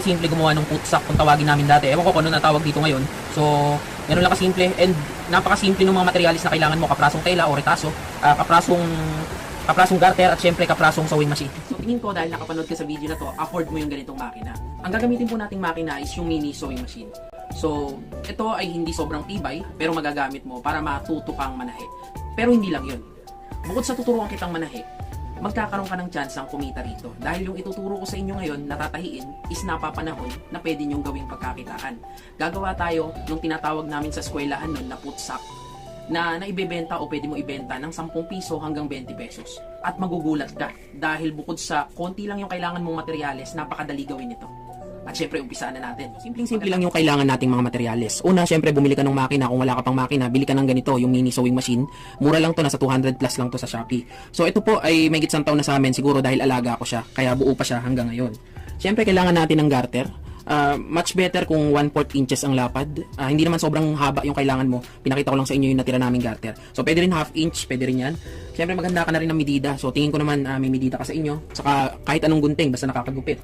kasimple gumawa ng putsak kung tawagin namin dati. Ewan ko kung ano natawag dito ngayon. So, ganun lang kasimple and napakasimple ng mga materialis na kailangan mo. Kaprasong tela o retaso, ah, kaprasong kaprasong garter at syempre kaprasong sewing machine. So tingin ko dahil nakapanood ka sa video na to, afford mo yung ganitong makina. Ang gagamitin po nating makina is yung mini sewing machine. So, ito ay hindi sobrang tibay, pero magagamit mo para matuto kang manahe. Pero hindi lang yun. Bukod sa tuturuan kitang manahe, magkakaroon ka ng chance ang kumita rito. Dahil yung ituturo ko sa inyo ngayon, natatahiin, is napapanahon na pwede nyong gawing pagkakitaan. Gagawa tayo nung tinatawag namin sa eskwelahan nun na putsak na naibebenta o pwede mo ibenta ng 10 piso hanggang 20 pesos. At magugulat ka dahil bukod sa konti lang yung kailangan mong materyales, napakadali gawin ito. At syempre, umpisa na natin. Simpleng-simple lang yung kailangan nating mga materyales. Una, syempre, bumili ka ng makina. Kung wala ka pang makina, bili ka ng ganito, yung mini sewing machine. Mura lang to, nasa 200 plus lang to sa Shopee. So, ito po ay may gitsang taon na sa amin, siguro dahil alaga ko siya. Kaya buo pa siya hanggang ngayon. Syempre, kailangan natin ng garter. Ah, much better kung 1/4 inches ang lapad. Ah, hindi naman sobrang haba yung kailangan mo. Pinakita ko lang sa inyo yung natira naming garter. So pwede rin half inch, pwede rin yan. Siyempre maganda ka na rin ng medida. So tingin ko naman ah, may medida ka sa inyo. Saka kahit anong gunting basta nakakagupit.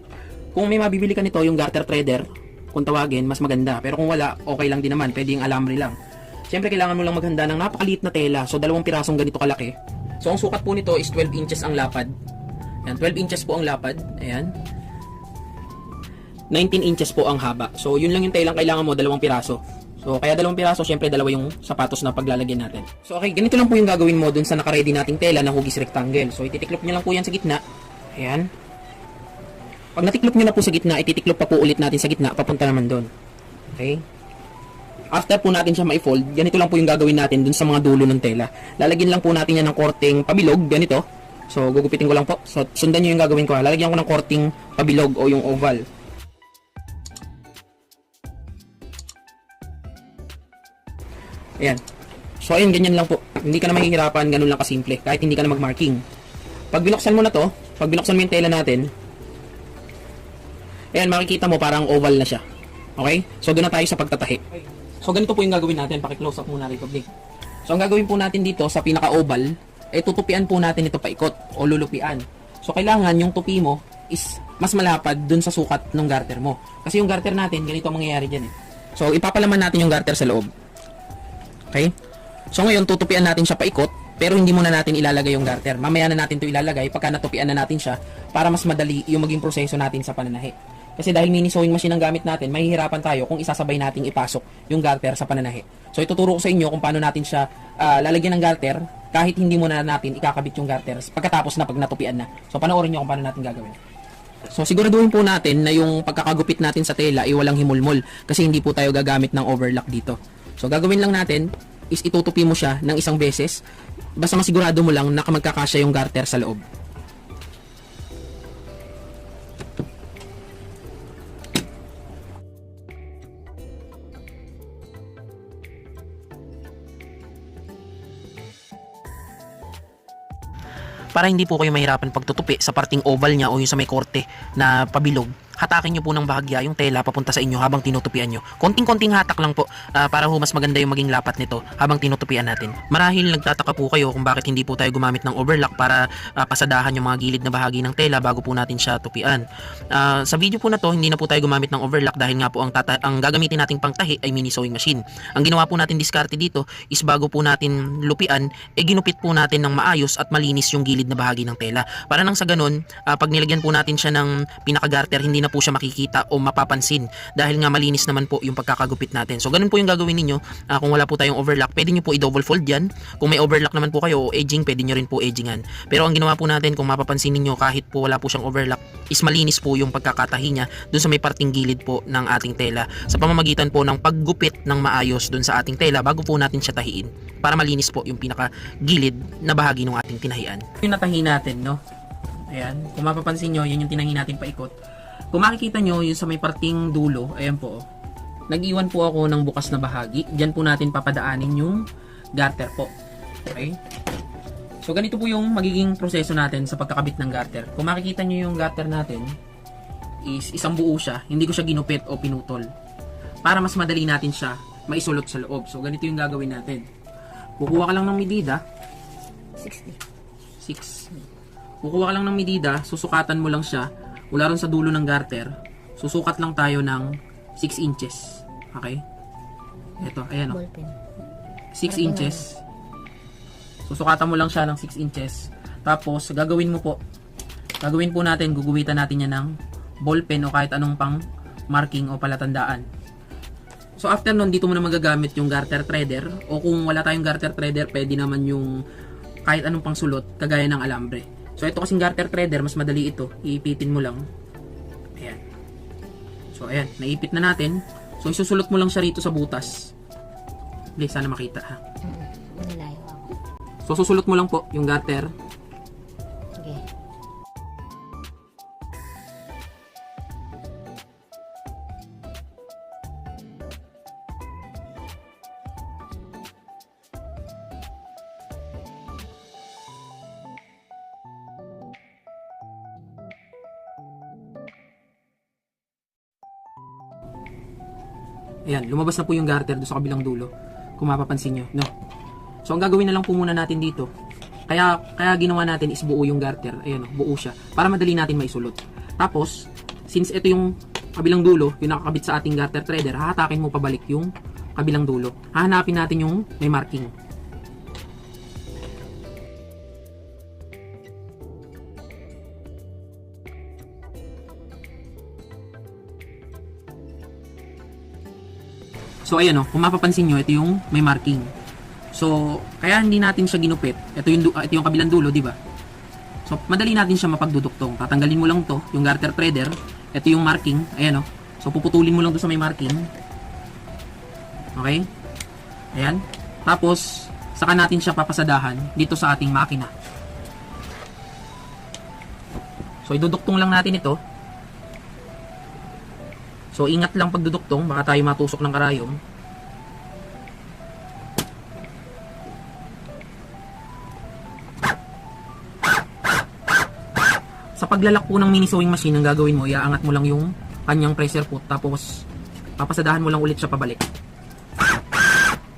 Kung may mabibili ka nito yung garter threader, kung tawagin, mas maganda. Pero kung wala, okay lang din naman. Pwede yung alambre lang. Siyempre kailangan mo lang maghanda ng napakaliit na tela. So dalawang pirasong ganito kalaki. So ang sukat po nito is 12 inches ang lapad. Ayan, 12 inches po ang lapad. Ayan. 19 inches po ang haba. So, yun lang yung telang kailangan mo, dalawang piraso. So, kaya dalawang piraso, syempre dalawa yung sapatos na paglalagyan natin. So, okay, ganito lang po yung gagawin mo dun sa nakaready nating tela na hugis rectangle. So, ititiklop nyo lang po yan sa gitna. Ayan. Pag natiklop nyo na po sa gitna, ititiklop pa po ulit natin sa gitna, papunta naman doon. Okay? After po natin siya ma-fold, ganito lang po yung gagawin natin dun sa mga dulo ng tela. Lalagyan lang po natin yan ng korting pabilog, ganito. So, gugupitin ko lang po. So, sundan nyo yung gagawin ko. Lalagyan ko ng korting pabilog o yung oval. Ayan. So, ayun, ganyan lang po. Hindi ka na mahihirapan, ganun lang kasimple. Kahit hindi ka na mag-marking. Pag binuksan mo na to, pag binuksan mo yung tela natin, ayan, makikita mo parang oval na siya. Okay? So, doon na tayo sa pagtatahi. So, ganito po yung gagawin natin. Paki-close up muna rito. So, ang gagawin po natin dito sa pinaka-oval, eh, tutupian po natin ito paikot o lulupian. So, kailangan yung tupi mo is mas malapad dun sa sukat ng garter mo. Kasi yung garter natin, ganito ang mangyayari dyan eh. So, ipapalaman natin yung garter sa loob. Okay? So ngayon, tutupian natin siya paikot, pero hindi muna natin ilalagay yung garter. Mamaya na natin to ilalagay pagka natupian na natin siya para mas madali yung maging proseso natin sa pananahi. Kasi dahil mini sewing machine ang gamit natin, mahihirapan tayo kung isasabay nating ipasok yung garter sa pananahi. So ituturo ko sa inyo kung paano natin siya ah, lalagyan ng garter kahit hindi muna natin ikakabit yung garter pagkatapos na pag natupian na. So panoorin nyo kung paano natin gagawin. So siguraduhin po natin na yung pagkakagupit natin sa tela ay walang himulmol kasi hindi po tayo gagamit ng overlock dito. So gagawin lang natin is itutupi mo siya ng isang beses basta masigurado mo lang na magkakasya yung garter sa loob. Para hindi po kayo mahirapan pagtutupi sa parting oval niya o yung sa may korte na pabilog hatakin nyo po ng bahagya yung tela papunta sa inyo habang tinutupian nyo. Konting-konting hatak lang po ah, para ho mas maganda yung maging lapat nito habang tinutupian natin. Marahil nagtataka po kayo kung bakit hindi po tayo gumamit ng overlock para ah, pasadahan yung mga gilid na bahagi ng tela bago po natin siya tupian. Ah, sa video po na to, hindi na po tayo gumamit ng overlock dahil nga po ang, tata- ang gagamitin nating pangtahi ay mini sewing machine. Ang ginawa po natin diskarte dito is bago po natin lupian, eh ginupit po natin ng maayos at malinis yung gilid na bahagi ng tela. Para nang sa ganun, ah, pag nilagyan po natin siya ng pinaka-garter, hindi na po siya makikita o mapapansin dahil nga malinis naman po yung pagkakagupit natin. So ganun po yung gagawin ninyo Ah, kung wala po tayong overlock. Pwede nyo po i-double fold yan. Kung may overlock naman po kayo o edging, pwede nyo rin po edgingan. Pero ang ginawa po natin, kung mapapansin ninyo kahit po wala po siyang overlock, is malinis po yung pagkakatahi niya dun sa may parting gilid po ng ating tela sa pamamagitan po ng paggupit ng maayos dun sa ating tela bago po natin siya tahiin para malinis po yung pinaka gilid na bahagi ng ating tinahian. Yung natahi natin, no? Ayan, kung mapapansin nyo, yun yung tinahi natin paikot. Kung makikita nyo, yung sa may parting dulo, ayan po, oh. nag-iwan po ako ng bukas na bahagi. Diyan po natin papadaanin yung garter po. Okay? So, ganito po yung magiging proseso natin sa pagkakabit ng garter. Kung makikita nyo yung garter natin, is isang buo siya. Hindi ko siya ginupit o pinutol. Para mas madali natin siya maisulot sa loob. So, ganito yung gagawin natin. Kukuha ka lang ng medida. 6. Kukuha ka lang ng medida, susukatan mo lang siya mula ron sa dulo ng garter susukat lang tayo ng 6 inches. Okay? Ito, ayan o. Ballpen. 6 inches. Susukatan mo lang siya ng 6 inches. Tapos, gagawin mo po, gagawin po natin, guguwitan natin yan ng ballpen o kahit anong pang marking o palatandaan. So, after nun, dito mo na magagamit yung garter threader o kung wala tayong garter threader, pwede naman yung kahit anong pang sulot, kagaya ng alambre. So, ito kasing garter threader, mas madali ito. Iipitin mo lang. Ayan. So, ayan. Naipit na natin. So, isusulot mo lang siya rito sa butas. Please, sana makita ha. So, susulot mo lang po yung garter. Ayan, lumabas na po yung garter doon sa kabilang dulo. Kung mapapansin nyo, no? So, ang gagawin na lang po muna natin dito, kaya, kaya ginawa natin is buo yung garter. Ayan, oh, buo siya. Para madali natin maisulot. Tapos, since ito yung kabilang dulo, yung nakakabit sa ating garter threader, hahatakin mo pabalik yung kabilang dulo. Hahanapin natin yung may marking. So ayan oh, kung mapapansin nyo, ito yung may marking. So, kaya hindi natin siya ginupit. Ito yung, ah, ito yung kabilang dulo, di ba? So, madali natin siya mapagduduktong. Tatanggalin mo lang to, yung garter threader. Ito yung marking, ayan oh. So, puputulin mo lang to sa may marking. Okay? Ayan. Tapos, saka natin siya papasadahan dito sa ating makina. So, iduduktong lang natin ito. So, ingat lang pagduduktong, baka tayo matusok ng karayom. Sa paglalak po ng mini sewing machine, ang gagawin mo, iaangat mo lang yung kanyang pressure foot, tapos papasadahan mo lang ulit siya pabalik.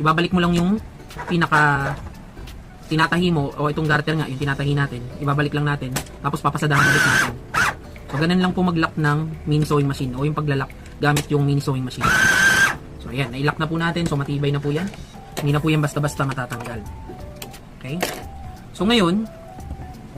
Ibabalik mo lang yung pinaka tinatahi mo, o itong garter nga, yung tinatahi natin, ibabalik lang natin, tapos papasadahan ulit natin. So, ganun lang po mag-lock ng mini sewing machine o yung paglalak gamit yung mini sewing machine. So, ayan, nailock na po natin. So, matibay na po yan. Hindi na po yan basta-basta matatanggal. Okay? So, ngayon,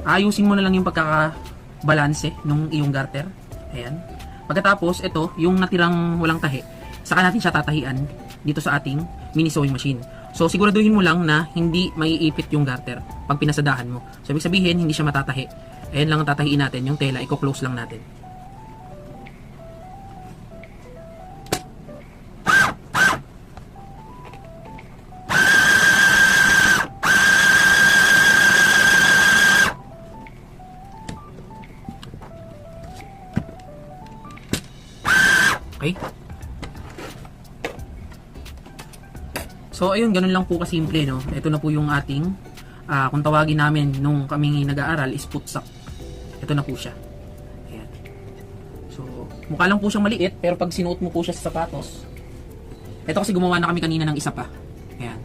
ayusin mo na lang yung pagkakabalanse nung iyong garter. Ayan. Pagkatapos, ito, yung natirang walang tahi, saka natin siya tatahian dito sa ating mini sewing machine. So, siguraduhin mo lang na hindi maiipit yung garter pag pinasadahan mo. So, ibig sabihin, hindi siya matatahi. Ayan lang ang tatahiin natin, yung tela, i-close lang natin. Okay? So, ayun, ganun lang po kasimple, no? Ito na po yung ating, ah, kung tawagin namin nung kaming nag-aaral, is putsak. Ito na po siya. Ayan. So, mukha lang po siyang maliit, pero pag sinuot mo po siya sa sapatos, ito kasi gumawa na kami kanina ng isa pa. Ayan.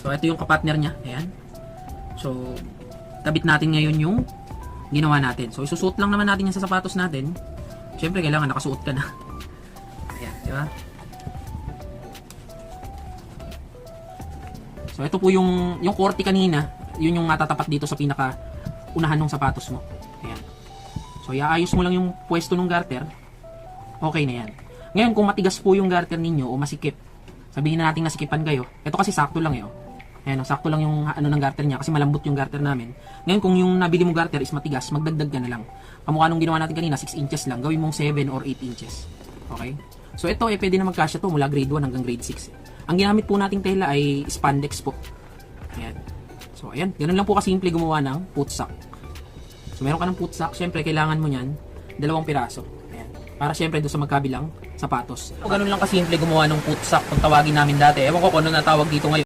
So, ito yung kapatner niya. Ayan. So, kabit natin ngayon yung ginawa natin. So, isusuot lang naman natin yan sa sapatos natin. Siyempre, kailangan nakasuot ka na. Ayan, di ba? So, ito po yung, yung korte kanina, yun yung matatapat dito sa pinaka unahan ng sapatos mo. Ayan. So, iaayos mo lang yung pwesto ng garter. Okay na yan. Ngayon, kung matigas po yung garter ninyo o masikip, sabihin na natin nasikipan kayo. Ito kasi sakto lang eh. Oh. Ayan, sakto lang yung ano ng garter niya kasi malambot yung garter namin. Ngayon, kung yung nabili mo garter is matigas, magdagdag ka na lang. Kamukha nung ginawa natin kanina, 6 inches lang. Gawin mong 7 or 8 inches. Okay? So, ito eh, pwede na magkasya to mula grade 1 hanggang grade 6. Eh. Ang ginamit po nating tela ay spandex po. Ayan. So, ayan. Ganun lang po kasimple gumawa ng putsak. So, meron ka ng putsak. Siyempre, kailangan mo niyan dalawang piraso. Ayan. Para siyempre doon sa magkabilang sapatos. So, ganun lang kasimple gumawa ng putsak kung namin dati. Ewan ko kung ano natawag dito ngayon.